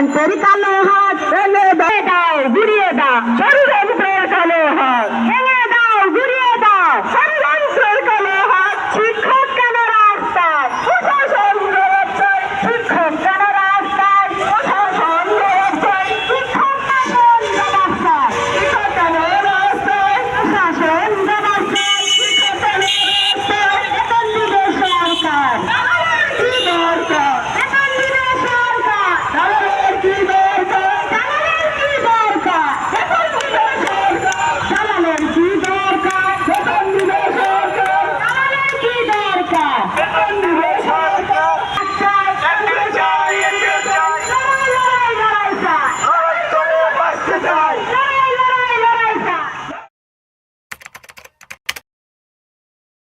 কান পরি কালো হয়